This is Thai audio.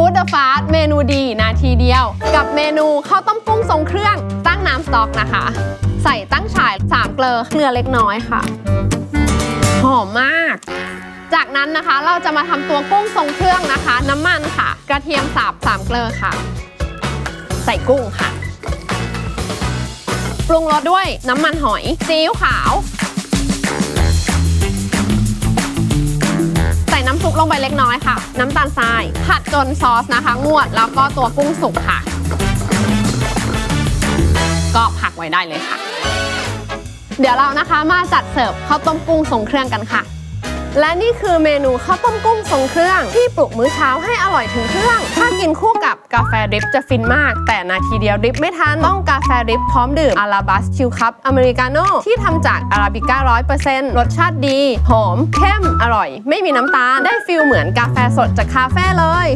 ฟู้ดเดอะฟาสเมนูดี นาทีเดียว กับเมนูข้าวต้มกุ้งทรงเครื่อง ตั้งน้ำสต๊อกนะคะ ใส่ตั้งฉาย 3 เกลือเกลือเล็กน้อยค่ะ หอมมาก จากนั้นนะคะเราจะมาทำตัวกุ้งทรงเครื่องนะคะ น้ำมันค่ะ กระเทียมสับสามเกลือค่ะ ใส่กุ้งค่ะ ปรุงรสด้วยน้ำมันหอยซีอิ๊วขาว ลงไปเล็กน้อยค่ะ น้ำตาลทราย ผัดจนซอสนะคะ งวดแล้วก็ตัวกุ้งสุกค่ะ ก็ผักไว้ได้เลยค่ะ เดี๋ยวเรานะคะมาจัดเสิร์ฟข้าวต้มกุ้งทรงเครื่องกันค่ะ และนี่คือเมนูข้าวต้มกุ้งทรงเครื่อง ที่ปลุกมื้อเช้าให้อร่อยถึงเครื่อง ถ้ากินคู่กับกาแฟดริปจะฟินมาก แต่นาทีเดียวดริปไม่ทัน ต้องกาแฟดริปพร้อมดื่มอาราบัสชิลคัพอเมริกาโน่ที่ทำจากอาราบิก้าร้อยเปอร์เซ็นต์รสชาติดี หอม เข้ม อร่อย ไม่มีน้ำตาล ได้ฟิลเหมือนกาแฟสดจากคาเฟ่เลย